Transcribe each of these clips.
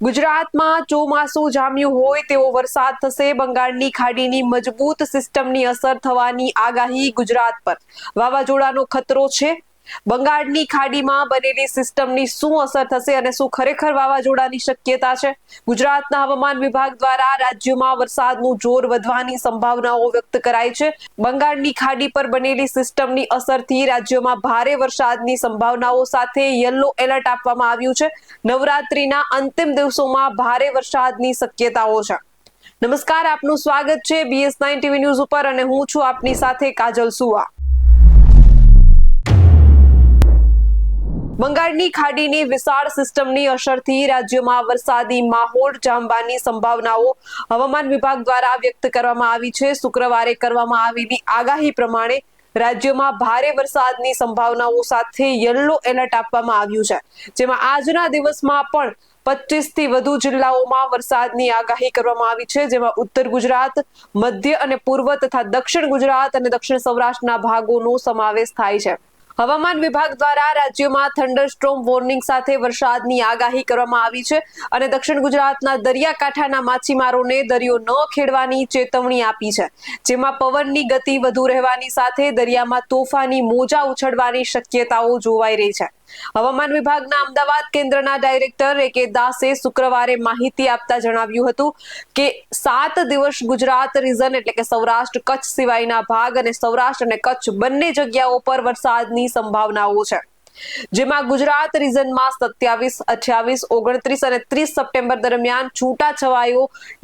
ગુજરાતમાં ચોમાસું જામ્યું હોય તેવો વરસાદ થશે. બંગાળની ખાડીની મજબૂત સિસ્ટમની અસર થવાની આગાહી ગુજરાત પર. વાવાઝોડાનો ખતરો છે. બંગાળની ખાડીમાં બનેલી સિસ્ટમની શું અસર થશે અને શું ખરેખર વાવાઝોડાની શક્યતા છે? ગુજરાતના હવામાન વિભાગ દ્વારા રાજ્યમાં વરસાદનું જોર વધવાની સંભાવનાઓ વ્યક્ત કરાઈ છે. બંગાળની ખાડી પર બનેલી સિસ્ટમની અસરથી રાજ્યમાં ભારે વરસાદની સંભાવનાઓ સાથે યલો એલર્ટ આપવામાં આવ્યું છે. નવરાત્રીના અંતિમ દિવસોમાં ભારે વરસાદની શક્યતાઓ છે. નમસ્કાર, આપનું સ્વાગત છે બીએસ નાઇન ટીવી ન્યૂઝ ઉપર અને હું છું આપની સાથે કાજલ સુવા. બંગાળની ખાડીની વિશાળ સિસ્ટમની અસરથી રાજ્યમાં વરસાદી માહોલ જામવાની સંભાવનાઓ હવામાન વિભાગ દ્વારા વ્યક્ત કરવામાં આવી છે. શુક્રવારે કરવામાં આવેલી આગાહી પ્રમાણે રાજ્યમાં ભારે વરસાદની સંભાવનાઓ સાથે યલો એલર્ટ આપવામાં આવ્યું છે. જેમાં આજના દિવસમાં પણ પચીસથી વધુ જિલ્લાઓમાં વરસાદની આગાહી કરવામાં આવી છે, જેમાં ઉત્તર ગુજરાત, મધ્ય અને પૂર્વ તથા દક્ષિણ ગુજરાત અને દક્ષિણ સૌરાષ્ટ્રના ભાગોનો સમાવેશ થાય છે. હવામાન વિભાગ દ્વારા રાજ્યમાં થંડરસ્ટ્રોમ વોર્નિંગ સાથે વરસાદની આગાહી કરવામાં આવી છે અને દક્ષિણ ગુજરાતના દરિયાકાંઠાના માછીમારોને દરિયો ન ખેડવાની ચેતવણી આપી છે. જેમાં પવનની ગતિ વધુ રહેવાની સાથે દરિયામાં તોફાની મોજા ઉછળવાની શક્યતાઓ જોવાઈ રહી છે. હવામાન વિભાગના અમદાવાદ કેન્દ્રના ડાયરેક્ટર એ કે દાસે શુક્રવારે માહિતી આપતા જણાવ્યું હતું કે સાત દિવસ ગુજરાત રીઝન એટલે કે સૌરાષ્ટ્ર કચ્છ સિવાયના ભાગ અને સૌરાષ્ટ્ર અને કચ્છ બંને જગ્યાઓ પર વરસાદની સંભાવનાઓ છે. જેમાં ગુજરાત રીઝનમાં સત્યાવીસ, અઠ્યાવીસ, ઓગણત્રીસ અને ત્રીસ સપ્ટેમ્બર દરમિયાન છૂટા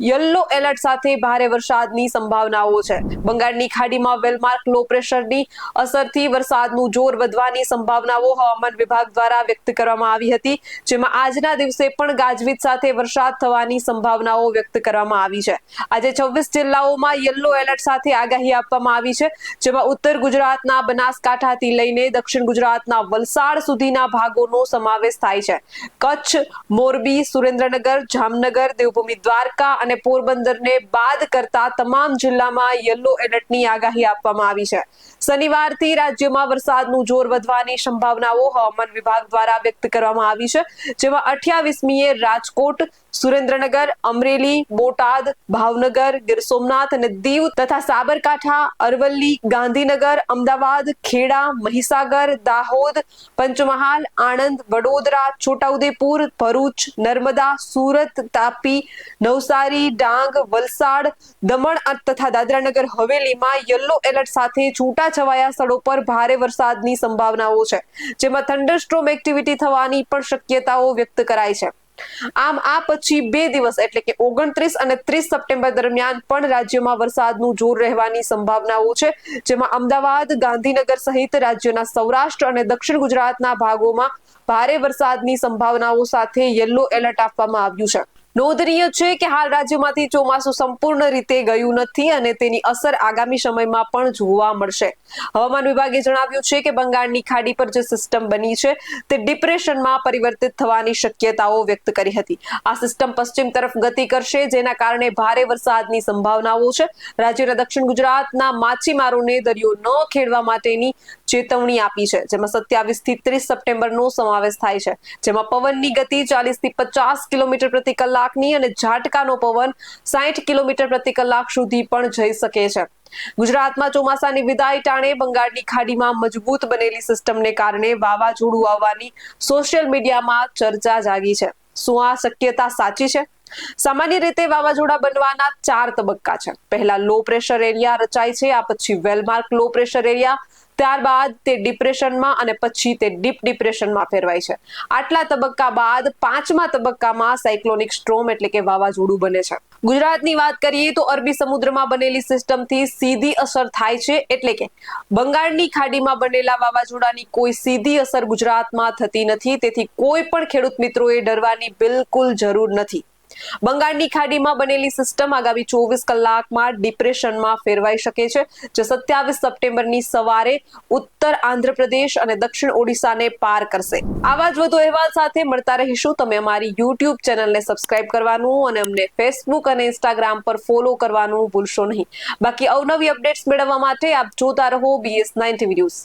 યલો એલર્ટ સાથે ભારે વરસાદની સંભાવનાઓ છે. બંગાળની ખાડીમાં વેલમાર્ક લો પ્રેશરની અસરથી વરસાદનું જોર વધવાની સંભાવનાઓ હવામાન વિભાગ દ્વારા વ્યક્ત કરવામાં આવી હતી, જેમાં આજના દિવસે પણ ગાજવીજ સાથે વરસાદ થવાની સંભાવનાઓ વ્યક્ત કરવામાં આવી છે. આજે છવ્વીસ જિલ્લાઓમાં યલો એલર્ટ સાથે આગાહી આપવામાં આવી છે, જેમાં ઉત્તર ગુજરાતના બનાસકાંઠાથી લઈને દક્ષિણ ગુજરાતના વલસાડ સુધીના ભાગોનો સમાવેશ થાય છે. કચ્છ, મોરબી, સુરેન્દ્રનગર, જામનગર, દેવભૂમિ દ્વારકા અને પોરબંદરને બાદ કરતા તમામ જિલ્લામાં યલો એલર્ટની આગાહી આપવામાં આવી છે. શનિવારથી રાજ્યમાં વરસાદનું જોર વધવાની સંભાવનાઓ હવામાન વિભાગ દ્વારા વ્યક્ત કરવામાં આવી છે. જેમાં અઠ્યાવીસમીએ રાજકોટ, સુરેન્દ્રનગર, અમરેલી, બોટાદ, ભાવનગર, ગીર સોમનાથ અને દીવ તથા સાબરકાંઠા, અરવલ્લી, ગાંધીનગર, અમદાવાદ, ખેડા, મહીસાગર, દાહોદ પંચમહાલ, આણંદ, વડોદરા, છોટાઉદેપુર, ભરૂચ, નર્મદા, સુરત, તાપી, નવસારી, ડાંગ, વલસાડ, દમણ તથા દાદરાનગર હવેલીમાં યલો એલર્ટ સાથે છૂટાછવાયા સ્થળો પર ભારે વરસાદની સંભાવનાઓ છે, જેમાં થંડરસ્ટ્રોમ એક્ટિવિટી થવાની પણ શક્યતાઓ વ્યક્ત કરાઈ છે. આમ આ પછી બે દિવસ એટલે કે ઓગણત્રીસ અને ત્રીસ સપ્ટેમ્બર દરમિયાન પણ રાજ્યમાં વરસાદનું જોર રહેવાની સંભાવનાઓ છે, જેમાં અમદાવાદ, ગાંધીનગર સહિત રાજ્યના સૌરાષ્ટ્ર અને દક્ષિણ ગુજરાતના ભાગોમાં ભારે વરસાદની સંભાવનાઓ સાથે યલો એલર્ટ આપવામાં આવ્યું છે. નોંધનીય છે કે હાલ રાજ્યમાંથી ચોમાસું સંપૂર્ણ રીતે ગયું નથી અને તેની અસર આગામી સમયમાં પણ જોવા મળશે. હવામાન વિભાગે જણાવ્યું છે કે બંગાળની ખાડી પર જે સિસ્ટમ બની છે, તે ડિપ્રેશનમાં પરિવર્તિત થવાની શક્યતાઓ વ્યક્ત કરી હતી. આ સિસ્ટમ પશ્ચિમ તરફ ગતિ કરશે, જેના કારણે ભારે વરસાદની સંભાવનાઓ છે. રાજ્યના દક્ષિણ ગુજરાતના માછીમારોને દરિયો ન ખેડવા માટેની ચેતવણી આપી છે, જેમાં સત્યાવીસથી ત્રીસ સપ્ટેમ્બરનો સમાવેશ થાય છે, જેમાં પવનની ગતિ ચાલીસથી પચાસ કિલોમીટર પ્રતિ કલાકની અને ઝાટકાનો પવન સાઠ કિલોમીટર પ્રતિ કલાક સુધી પણ જઈ શકે છે. ગુજરાતમાં ચોમાસાની વિદાય ટાણે બંગાળની ખાડીમાં મજબૂત બનેલી સિસ્ટમને કારણે વાવાઝોડું આવવાની સોશિયલ મીડિયામાં ચર્ચા જાગી છે. શું આ શક્યતા સાચી છે? સામાન્ય રીતે વાવાઝોડા બનવાના ચાર તબક્કા છે. પહેલા લો પ્રેશર એરિયા રચાય છે, આ પછી વેલમાર્ક લો પ્રેશર એરિયા, ત્યારબાદ તે ડિપ્રેશનમાં અને પછી તે ડીપ ડિપ્રેશનમાં ફેરવાય છે. આટલા તબક્કા બાદ પાંચમા તબક્કામાં સાયક્લોનિક સ્ટ્રોમ એટલે કે વાવાઝોડું બને છે. ગુજરાતની વાત કરીએ તો અરબી સમુદ્રમાં બનેલી સિસ્ટમથી સીધી અસર થાય છે એટલે કે બંગાળની ખાડીમાં બનેલા વાવાઝોડાની કોઈ સીધી અસર ગુજરાતમાં થતી નથી, તેથી કોઈ પણ ખેડૂત મિત્રોએ ડરવાની બિલકુલ જરૂર નથી. બંગાળની ખાડીમાં બનેલી સિસ્ટમ આગામી ચોવીસ કલાકમાં ડિપ્રેશનમાં ફેરવાઈ શકે છે. જે સત્યાવીસ સપ્ટેમ્બરની સવારે ઉત્તર આંધ્રપ્રદેશ અને દક્ષિણ ઓડિશાને પાર કરશે. આવા જ વધુ અહેવાલ સાથે મળતા રહીશું. તમે અમારી યુટ્યુબ ચેનલને સબસ્ક્રાઇબ કરવાનું અને અમને ફેસબુક અને ઇન્સ્ટાગ્રામ પર ફોલો કરવાનું ભૂલશો નહીં. બાકી અવનવી અપડેટ્સ મેળવવા માટે આપ જોતા રહો બીએસ નાઇન ટીવી ન્યૂઝ